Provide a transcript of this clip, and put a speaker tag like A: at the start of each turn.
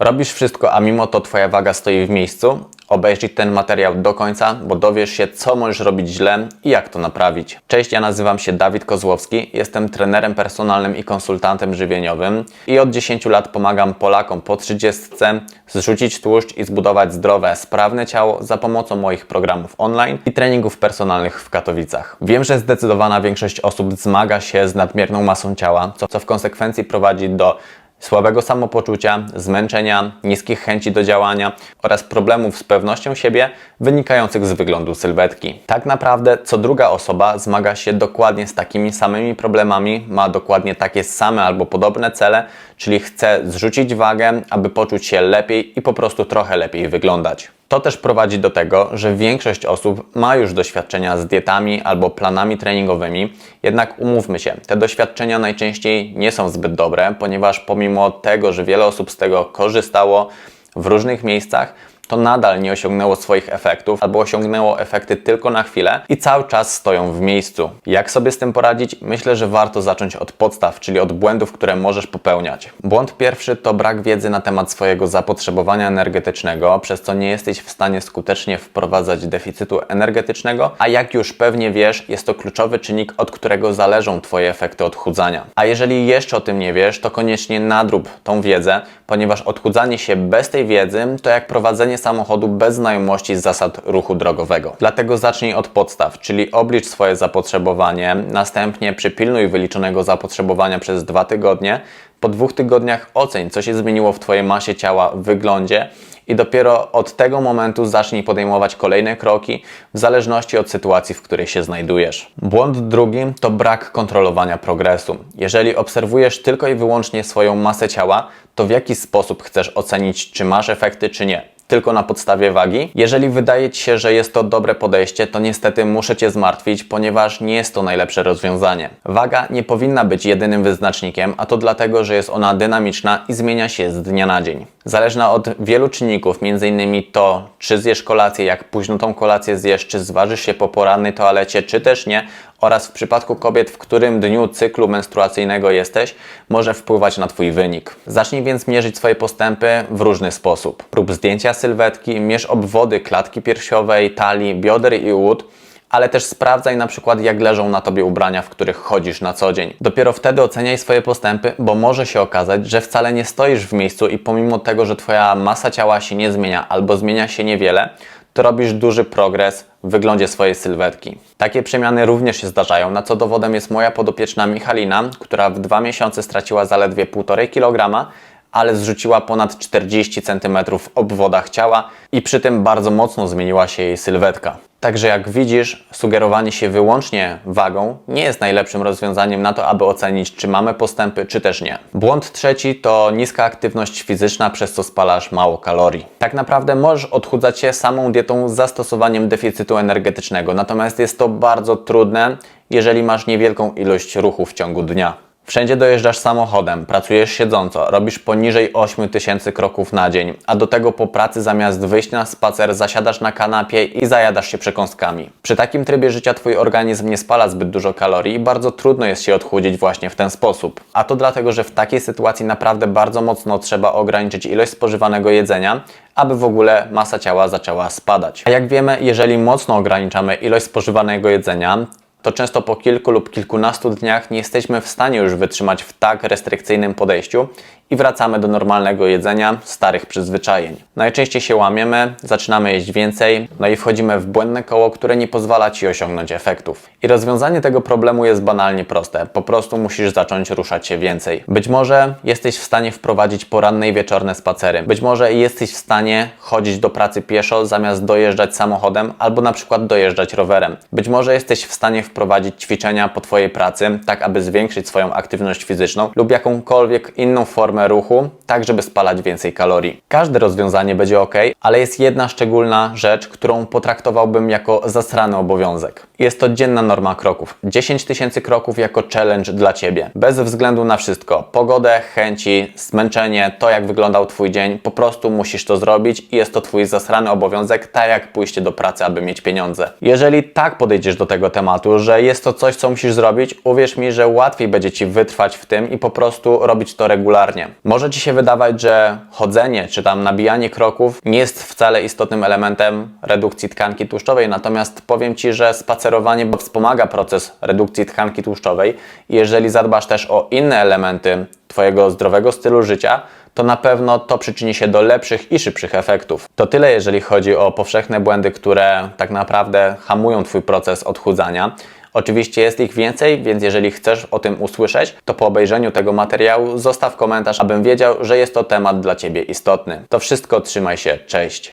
A: Robisz wszystko, a mimo to Twoja waga stoi w miejscu? Obejrzyj ten materiał do końca, bo dowiesz się, co możesz robić źle i jak to naprawić. Cześć, ja nazywam się Dawid Kozłowski, jestem trenerem personalnym i konsultantem żywieniowym i od 10 lat pomagam Polakom po 30 zrzucić tłuszcz i zbudować zdrowe, sprawne ciało za pomocą moich programów online i treningów personalnych w Katowicach. Wiem, że zdecydowana większość osób zmaga się z nadmierną masą ciała, co, co w konsekwencji prowadzi do słabego samopoczucia, zmęczenia, niskich chęci do działania oraz problemów z pewnością siebie wynikających z wyglądu sylwetki. Tak naprawdę co druga osoba zmaga się dokładnie z takimi samymi problemami, ma dokładnie takie same albo podobne cele, czyli chce zrzucić wagę, aby poczuć się lepiej i po prostu trochę lepiej wyglądać. To też prowadzi do tego, że większość osób ma już doświadczenia z dietami albo planami treningowymi, jednak umówmy się, te doświadczenia najczęściej nie są zbyt dobre, ponieważ pomimo tego, że wiele osób z tego korzystało w różnych miejscach, to nadal nie osiągnęło swoich efektów albo osiągnęło efekty tylko na chwilę i cały czas stoją w miejscu. Jak sobie z tym poradzić? Myślę, że warto zacząć od podstaw, czyli od błędów, które możesz popełniać. Błąd pierwszy to brak wiedzy na temat swojego zapotrzebowania energetycznego, przez co nie jesteś w stanie skutecznie wprowadzać deficytu energetycznego, a jak już pewnie wiesz, jest to kluczowy czynnik, od którego zależą Twoje efekty odchudzania. A jeżeli jeszcze o tym nie wiesz, to koniecznie nadrób tą wiedzę, ponieważ odchudzanie się bez tej wiedzy to jak prowadzenie samochodu bez znajomości zasad ruchu drogowego. Dlatego zacznij od podstaw, czyli oblicz swoje zapotrzebowanie, następnie przypilnuj wyliczonego zapotrzebowania przez dwa tygodnie. Po dwóch tygodniach oceń, co się zmieniło w Twojej masie ciała, wyglądzie i dopiero od tego momentu zacznij podejmować kolejne kroki w zależności od sytuacji, w której się znajdujesz. Błąd drugi to brak kontrolowania progresu. Jeżeli obserwujesz tylko i wyłącznie swoją masę ciała, to w jaki sposób chcesz ocenić, czy masz efekty, czy nie? Tylko na podstawie wagi. Jeżeli wydaje Ci się, że jest to dobre podejście, to niestety muszę Cię zmartwić, ponieważ nie jest to najlepsze rozwiązanie. Waga nie powinna być jedynym wyznacznikiem, a to dlatego, że jest ona dynamiczna i zmienia się z dnia na dzień. Zależna od wielu czynników, m.in. to, czy zjesz kolację, jak późno tą kolację zjesz, czy zważysz się po porannej toalecie, czy też nie, oraz w przypadku kobiet, w którym dniu cyklu menstruacyjnego jesteś, może wpływać na Twój wynik. Zacznij więc mierzyć swoje postępy w różny sposób. Prób zdjęcia sylwetki, mierz obwody klatki piersiowej, talii, bioder i łód, ale też sprawdzaj na przykład jak leżą na Tobie ubrania, w których chodzisz na co dzień. Dopiero wtedy oceniaj swoje postępy, bo może się okazać, że wcale nie stoisz w miejscu i pomimo tego, że Twoja masa ciała się nie zmienia albo zmienia się niewiele, to robisz duży progres w wyglądzie swojej sylwetki. Takie przemiany również się zdarzają, na co dowodem jest moja podopieczna Michalina, która w dwa miesiące straciła zaledwie 1,5 kg, ale zrzuciła ponad 40 cm w obwodach ciała i przy tym bardzo mocno zmieniła się jej sylwetka. Także jak widzisz, sugerowanie się wyłącznie wagą nie jest najlepszym rozwiązaniem na to, aby ocenić, czy mamy postępy, czy też nie. Błąd trzeci to niska aktywność fizyczna, przez co spalasz mało kalorii. Tak naprawdę możesz odchudzać się samą dietą z zastosowaniem deficytu energetycznego, natomiast jest to bardzo trudne, jeżeli masz niewielką ilość ruchu w ciągu dnia. Wszędzie dojeżdżasz samochodem, pracujesz siedząco, robisz poniżej 8000 kroków na dzień, a do tego po pracy zamiast wyjść na spacer zasiadasz na kanapie i zajadasz się przekąskami. Przy takim trybie życia Twój organizm nie spala zbyt dużo kalorii i bardzo trudno jest się odchudzić właśnie w ten sposób. A to dlatego, że w takiej sytuacji naprawdę bardzo mocno trzeba ograniczyć ilość spożywanego jedzenia, aby w ogóle masa ciała zaczęła spadać. A jak wiemy, jeżeli mocno ograniczamy ilość spożywanego jedzenia, to często po kilku lub kilkunastu dniach nie jesteśmy w stanie już wytrzymać w tak restrykcyjnym podejściu i wracamy do normalnego jedzenia, starych przyzwyczajeń. Najczęściej się łamiemy, zaczynamy jeść więcej, no i wchodzimy w błędne koło, które nie pozwala Ci osiągnąć efektów. I rozwiązanie tego problemu jest banalnie proste. Po prostu musisz zacząć ruszać się więcej. Być może jesteś w stanie wprowadzić poranne i wieczorne spacery. Być może jesteś w stanie chodzić do pracy pieszo zamiast dojeżdżać samochodem albo na przykład dojeżdżać rowerem. Być może jesteś w stanie wprowadzić ćwiczenia po Twojej pracy, tak aby zwiększyć swoją aktywność fizyczną lub jakąkolwiek inną formę ruchu, tak żeby spalać więcej kalorii. Każde rozwiązanie będzie ok, ale jest jedna szczególna rzecz, którą potraktowałbym jako zasrany obowiązek. Jest to dzienna norma kroków. 10 tysięcy kroków jako challenge dla Ciebie. Bez względu na wszystko. Pogodę, chęci, zmęczenie, to jak wyglądał Twój dzień. Po prostu musisz to zrobić i jest to Twój zasrany obowiązek, tak jak pójście do pracy, aby mieć pieniądze. Jeżeli tak podejdziesz do tego tematu, że jest to coś, co musisz zrobić, uwierz mi, że łatwiej będzie Ci wytrwać w tym i po prostu robić to regularnie. Może Ci się wydawać, że chodzenie czy tam nabijanie kroków nie jest wcale istotnym elementem redukcji tkanki tłuszczowej, natomiast powiem Ci, że spacerowanie wspomaga proces redukcji tkanki tłuszczowej jeżeli zadbasz też o inne elementy Twojego zdrowego stylu życia, to na pewno to przyczyni się do lepszych i szybszych efektów. To tyle, jeżeli chodzi o powszechne błędy, które tak naprawdę hamują Twój proces odchudzania. Oczywiście jest ich więcej, więc jeżeli chcesz o tym usłyszeć, to po obejrzeniu tego materiału zostaw komentarz, abym wiedział, że jest to temat dla Ciebie istotny. To wszystko, trzymaj się, cześć.